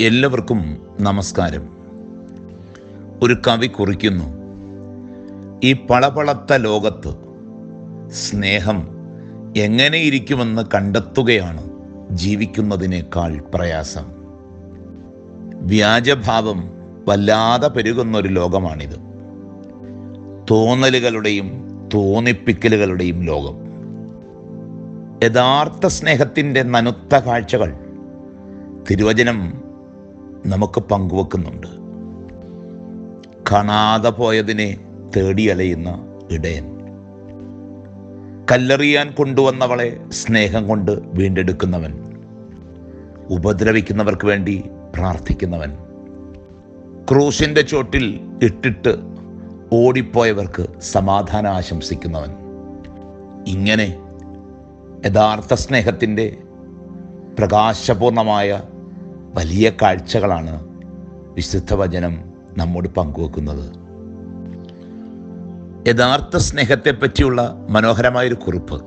എല്ലാവർക്കും നമസ്കാരം. ഒരു കവി കുറിക്കുന്നു. ഈ പളപളത്ത ലോകത്ത് സ്നേഹം എങ്ങനെയിരിക്കുമെന്ന് കണ്ടെത്തുകയാണ് ജീവിക്കുന്നതിനേക്കാൾ പ്രയാസം. വ്യാജഭാവം വല്ലാതെ പെരുകുന്ന ഒരു ലോകമാണിത്. തോന്നലുകളുടെയും തോന്നിപ്പിക്കലുകളുടെയും ലോകം. യഥാർത്ഥ സ്നേഹത്തിന്റെ നനുത്ത കാഴ്ചകൾ. തിരുവചനം നമുക്ക് പങ്കുവെക്കുന്നുണ്ട്. കാണാതെ പോയതിനെ തേടി അലയുന്ന ഇടയൻ. കല്ലെറിയാൻ കൊണ്ടുവന്നവളെ സ്നേഹം കൊണ്ട് വീണ്ടെടുക്കുന്നവൻ. ഉപദ്രവിക്കുന്നവർക്ക് വേണ്ടി പ്രാർത്ഥിക്കുന്നവൻ. ക്രൂശിന്റെ ചോട്ടിൽ ഇട്ടിട്ട് ഓടിപ്പോയവർക്ക് സമാധാനം ആശംസിക്കുന്നവൻ. ഇങ്ങനെ യഥാർത്ഥ സ്നേഹത്തിന്റെ പ്രകാശപൂർണമായ വലിയ കാഴ്ചകളാണ് വിശുദ്ധ വചനം നമ്മോട് പങ്കുവെക്കുന്നത്. യഥാർത്ഥ സ്നേഹത്തെ പറ്റിയുള്ള മനോഹരമായൊരു കുറിപ്പ്.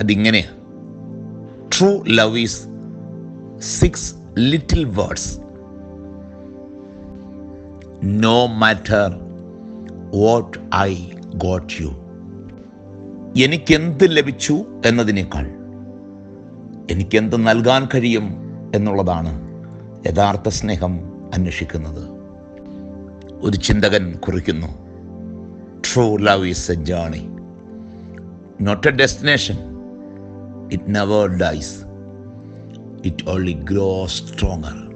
അതിങ്ങനെയാണ് true love is six little words no matter what I got you എനിക്കെന്ത് ലഭിച്ചു എന്നതിനേക്കാൾ എനിക്കെന്ത് നൽകാൻ കഴിയും എന്നുള്ളതാണ് യഥാർത്ഥ സ്നേഹം അന്വേഷിക്കുന്നത്. ഒരു ചിന്തകൻ കുറിക്കുന്നു true love is a journey not a destination it never dies it only grow stronger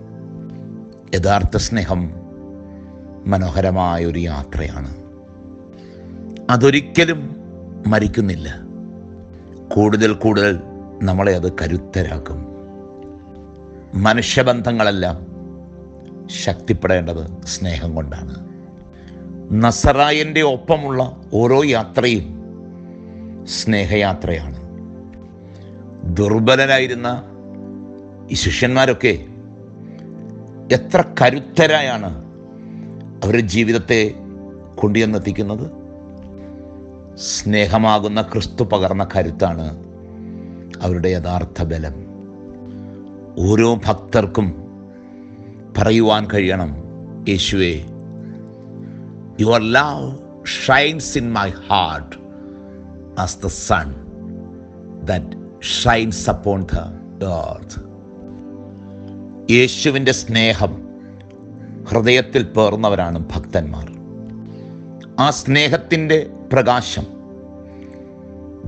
യഥാർത്ഥ സ്നേഹം മനോഹരമായ ഒരു യാത്രയാണ്. അതൊരിക്കലും മരിക്കുന്നില്ല. കൂടുതൽ കൂടുതൽ നമ്മളെ അത് കരുത്തരാക്കും. മനുഷ്യബന്ധങ്ങളെല്ലാം ശക്തിപ്പെടേണ്ടത് സ്നേഹം കൊണ്ടാണ്. നസറായന്റെ ഒപ്പമുള്ള ഓരോ യാത്രയും സ്നേഹയാത്രയാണ്. ദുർബലരായിരുന്ന ഈ ശിഷ്യന്മാരൊക്കെ എത്ര കരുത്തരായാണ് അവരുടെ ജീവിതത്തെ കൊണ്ടുചെന്നെത്തിക്കുന്നത് സ്നേഹമാകുന്ന ക്രിസ്തു പകർന്ന കരുത്താണ് അവരുടെ യഥാർത്ഥ ബലം. ഓരോ ഭക്തർക്കും പറയുവാൻ കഴിയണം. യേശുവേ your love shines in my heart as the sun that shines upon the earth. യേശുവിന്റെ സ്നേഹം ഹൃദയത്തിൽ പേർന്നവരാണ് ഭക്തന്മാർ. ആ സ്നേഹത്തിന്റെ പ്രകാശം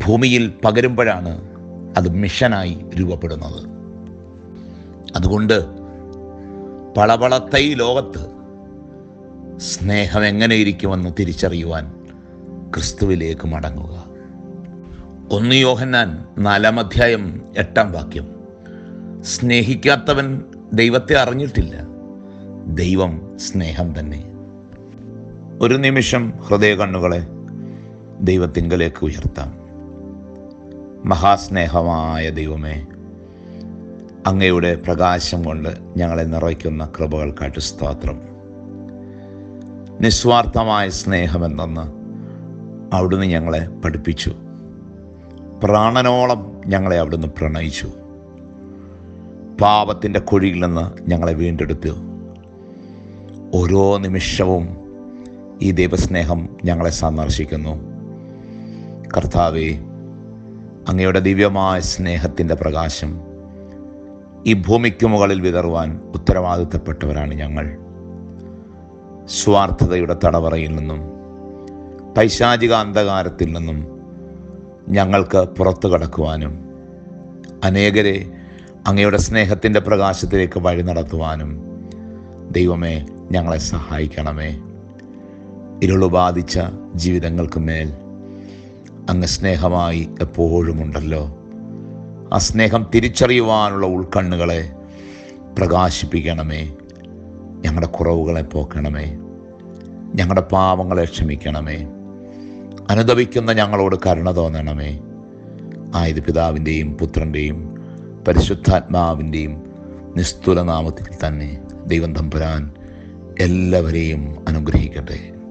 ഭൂമിയിൽ പകരുമ്പോഴാണ് അത് മിഷനായി രൂപപ്പെടുന്നത്. അതുകൊണ്ട് പളപളത്ത ലോകത്ത് സ്നേഹം എങ്ങനെയിരിക്കുമെന്ന് തിരിച്ചറിയുവാൻ ക്രിസ്തുവിലേക്ക് മടങ്ങുക. ഒന്ന് യോഹന്നാൻ നാലാം അധ്യായം എട്ടാം വാക്യം. സ്നേഹിക്കാത്തവൻ ദൈവത്തെ അറിഞ്ഞിട്ടില്ല. ദൈവം സ്നേഹം തന്നെ. ഒരു നിമിഷം ഹൃദയ കണ്ണുകളെ ദൈവത്തിങ്കലേക്ക് ഉയർത്താം. മഹാസ്നേഹമായ ദൈവമേ അങ്ങയുടെ പ്രകാശം കൊണ്ട് ഞങ്ങളെ നിറയ്ക്കുന്ന കൃപകൾക്കായിട്ട് സ്തോത്രം. നിസ്വാർത്ഥമായ സ്നേഹമെന്തെന്ന് അവിടുന്ന് ഞങ്ങളെ പഠിപ്പിച്ചു. പ്രാണനോളം ഞങ്ങളെ അവിടുന്ന് പ്രണയിച്ചു. പാപത്തിന്റെ കുഴിയിൽ നിന്ന് ഞങ്ങളെ വീണ്ടെടുത്തു. ഓരോ നിമിഷവും ഈ ദൈവസ്നേഹം ഞങ്ങളെ സന്ദർശിക്കുന്നു. കർത്താവേ അങ്ങയുടെ ദിവ്യമായ സ്നേഹത്തിന്റെ പ്രകാശം ഈ ഭൂമിക്ക് മുകളിൽ വിതറുവാൻ ഉത്തരവാദിത്തപ്പെട്ടവരാണ് ഞങ്ങൾ. സ്വാർത്ഥതയുടെ തടവറയിൽ നിന്നും പൈശാചിക അന്ധകാരത്തിൽ നിന്നും ഞങ്ങൾക്ക് പുറത്തു കടക്കുവാനും അനേകരെ അങ്ങയുടെ സ്നേഹത്തിന്റെ പ്രകാശത്തിലേക്ക് വഴി നടത്തുവാനും ദൈവമേ ഞങ്ങളെ സഹായിക്കണമേ. ഇരുളുബാധിച്ച ജീവിതങ്ങൾക്ക് മേൽ അങ്ങ് സ്നേഹമായി എപ്പോഴുമുണ്ടല്ലോ. ആ സ്നേഹം തിരിച്ചറിയുവാനുള്ള ഉൾക്കണ്ണുകളെ പ്രകാശിപ്പിക്കണമേ. ഞങ്ങളുടെ കുറവുകളെ പോക്കണമേ. ഞങ്ങളുടെ പാവങ്ങളെ ക്ഷമിക്കണമേ. അനുദവിക്കുന്ന ഞങ്ങളോട് കരുണ തോന്നണമേ. ആയത് പിതാവിന്റെയും പുത്രന്റെയും പരിശുദ്ധാത്മാവിന്റെയും നിസ്തുല നാമത്തിൽ തന്നെ ദൈവം തമ്പുരാൻ എല്ലാവരെയും അനുഗ്രഹിക്കട്ടെ.